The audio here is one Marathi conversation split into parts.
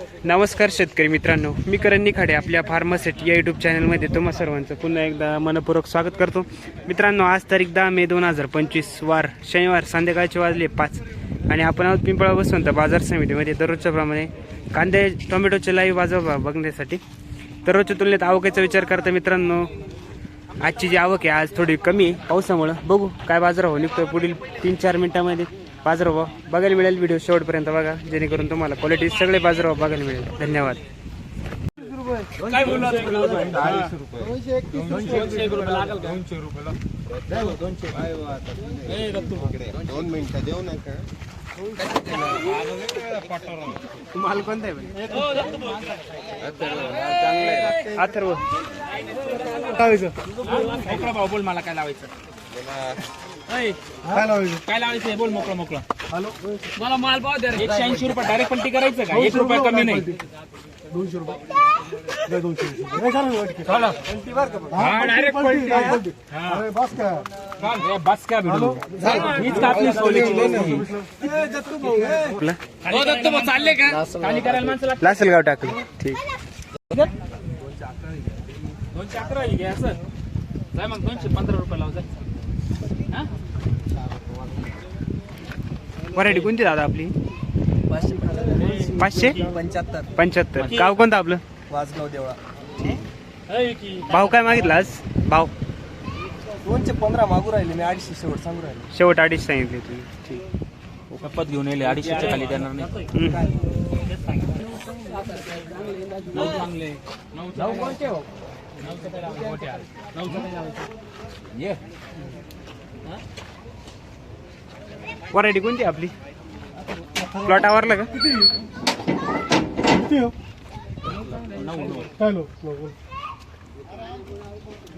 नमस्कार शेतकरी मित्रांनो मी करण निखाडे आपल्या फार्मासेट या यूट्यूब चॅनलमध्ये तुम्हा सर्वांचं पुन्हा एकदा मनपूर्वक स्वागत करतो. मित्रांनो आज तारीख दहा मे दोन हजार पंचवीस वार शनिवार संध्याकाळचे वाजले पाच. आणि आपण आहोत पिंपळा बसवंत बाजार समितीमध्ये दररोजच्या प्रमाणे कांदे टोमॅटोचे लाईव्ह बाजार बघण्यासाठी. दररोजच्या तुलनेत आवकेचा विचार करता मित्रांनो आजची जी आवक आहे आज थोडी कमी आहे. पावसामुळं बघू काय बाजारभाव निघतोय पुढील तीन चार मिनिटामध्ये. बाजारभाव बघायला मिळेल व्हिडिओ शेवटपर्यंत बघा जेणेकरून तुम्हाला क्वालिटी सगळे बाजारभाव बघायला मिळेल. धन्यवाद. माल कोणता आहे अथर्व लावायचं भाऊ बोल मला काय लावायचं? काय लावायचं? बोल मोकळं मोकळं. मला माल भाव द्या रे. एकशे ऐंशी रुपये डायरेक्ट पलटी करायचं का? एक रुपया कमी नाही हा, direct पलटी हे. बस काय? हीच सोलीची हो, दत्त भाऊ, चालले का? खाली करायला माणसं लागतात. लासलगाव टाकलं. ठीक. दोनशे अकरा आहे, घे असं. जाय मग दोनशे पंधरा रुपये लाव जाय? व्हरायटी कोणती दादा आपली? पाचशे पंच्याहत्तर. पंच्याहत्तर. गाव कोणतं आपलं? वासगाव देवळा. भाव काय मागितला आज? भाव दोनशे पंधरा मागू राहिले मी अडीचशे शेवट सांगू राहिले. शेवट अडीच सांगितले तुम्ही. ठीक. शपथ घेऊन येले अडीचशेच्या खाली देणार नाही. नऊ कोणते हो आपली? प्लॉट आवरला का?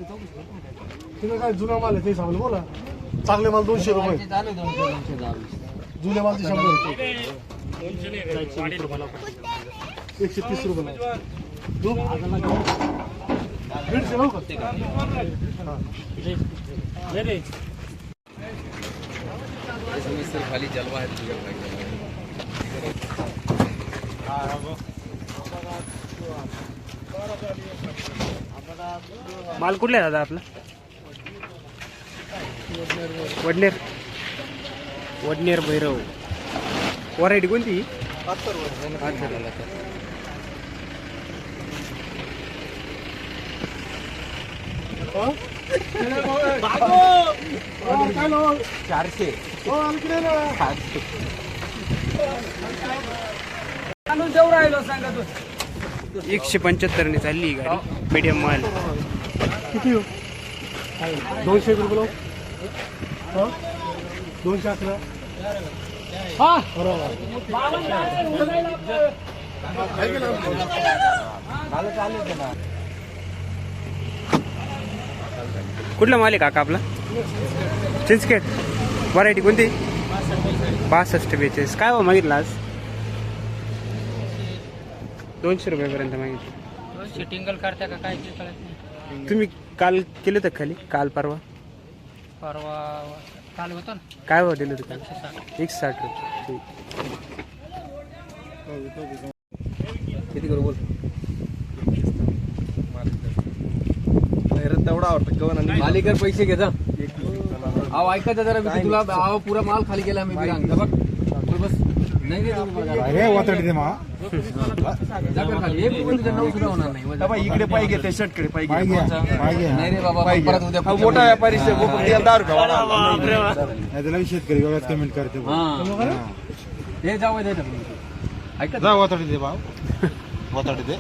तिथं काय जुना माल आहे ते सांगलं बोला चांगले माल दोनशे रुपये जुने माल ते शंभर रुपये एकशे तीस रुपये. लावा. दो? दीडशे लावू का माल कुठला आहे दादा आपला वडनेर वडनेर भैरव व्हरायटी कोणती काय लावा? चारशे हो, पंच्याहत्तर ने एकशे पंच्याहत्तरने चालली गाडी. मीडियम माल किती हो? दोनशे एक रुपये हा? दोनशे अकरा. बरोबर. कुठला माल आहे काका आपला? चिंचखेड. व्हरायटी कोणती? बासष्ट बेचाळीस. काय हो मागितलं आज? दोनशे रुपयापर्यंत मागितलं. टिंगल काढत्या का काय ते कळत नाही. तुम्ही काल केलं होतं खाली? काल परवा? परवा काल होतो ना. काय भाव दिलं होतं काल? एक साठ रुपये. ठीक. किती करू बोल? तेवढा आवडतं. गवन मालिकर पैसे घे जा. अहो ऐकायचं जरा मी तुला अहो पुरा माल खाली केला मी बिरांग बघ. बस. नाही बाबा इकडे पाहिजे ते शर्टकडे पाहिजे पाहिजे नाही रे बाबा परत उद्या मोठा व्यापारी नाही त्याला शेतकरी कमेंट करते हा. हे. जाऊ दे ऐका. जा वातडी दे भाव वातडी दे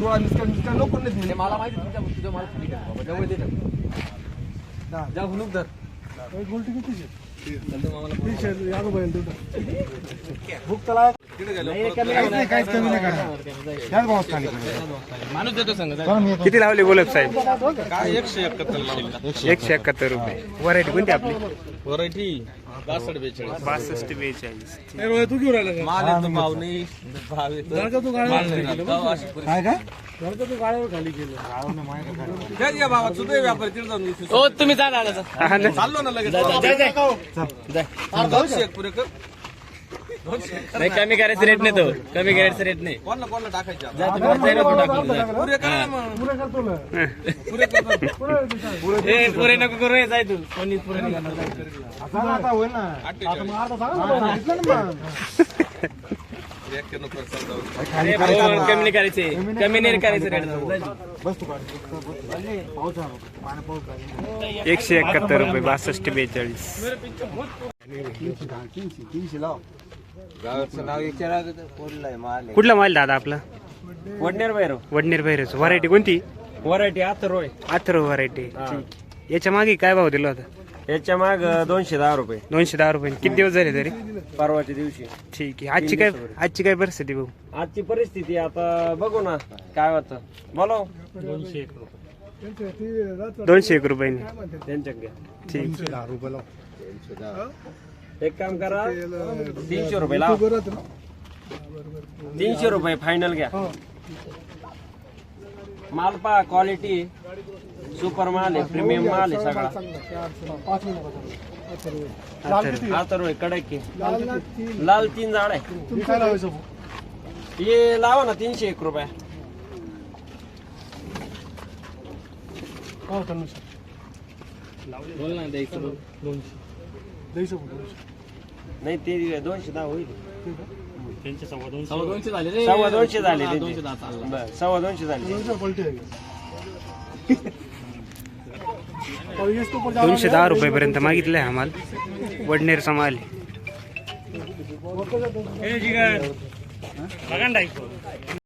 डोळा मिसका मिसका नको नाही दिले. मला माहिती तुझ्या तुझ्या माल खाली कर बाबा जवळ दे ना. जा हुलूक धर. गोल्टी यादव बैल भूक त्याला काहीच कमी नाही करणार. त्याच भावात किती लावले बोलत साहेब? एकशे एकाहत्तर लावला? एकशे एकाहत्तर रुपये. व्हरायटी कोणती आपली? व्हरायटी बासष्ट बेचाळीस. बासष्ट बेचाळीस. तू घेऊन राहिला माल येतो भाव नाही. भाव येतो का तू गाड्यावर भाव अशी परिस्थिती. काय काय? घर का तू गाड्यावर खाली केलं काय या भावात सुद्धा व्यापारी तिकडे जाऊन विसरू. हो तुम्ही जा दादा ना. चाललो ना लगेच दोनशे एक पुरे कर नाही कमी करायचं रेट नाही तो. कमी करायचं रेट नाही. कोणला कोणला टाकायचे. पुरे हं. नको करू हे, जाय तू. कोणीच पुरे कमी नाही करायचे. कमी नाही करायचं रेट. एकशे एकाहत्तर रुपये बासष्ट बेचाळीस. तीनशे तीनशे लाव. गावाचं नाव विचारा कोणला माल कुठला माल दादा आपला? वडनेर भैरव. वडनेर भैरच व्हरायटी कोणती? वरायटी आता रोय अथर्व व्हरायटी ठीक. याच्या मागे काय भाव दिला होता याच्या माग दोनशे दहा रुपये. दोनशे दहा रुपये. किती दिवस झाले तरी? परवाच्या दिवशी. ठीक आहे. आजची काय आजची काय परिस्थिती भाऊ आजची परिस्थिती आता बघू ना काय होतं. बोलो त्यांचे ते रात्र दोनशे एक रुपयाने त्यांच्याकडे ठीक. रुपये एक काम करा तीनशे रुपये लाव. ना? तीनशे रुपये फायनल घ्या. हो. माल पा क्वालिटी सुपर माल आहे प्रीमियम माल आहे सगळा. हा तर कडक आहे. लाल तीन. लाल तीन झाड आहे. तुम्ही काय लावायचं भाऊ? हे लावा ना तीनशे एक रुपये? बोल ना द्यायचं. दोनशे. भाऊ, दोनशे नाही ते दोनशे दहा होईल. सव्वा दोनशे. झाले सव्वा दोनशे झाले त्यांचे. बरं, सव्वा दोनशे झाले. दोनशे पलटी आहे. और ये इसके ऊपर जाना दोनशे दहा रुपयेपर्यंत मागितलाय हा माल वडनेरचा माल आहे. है। बघा ना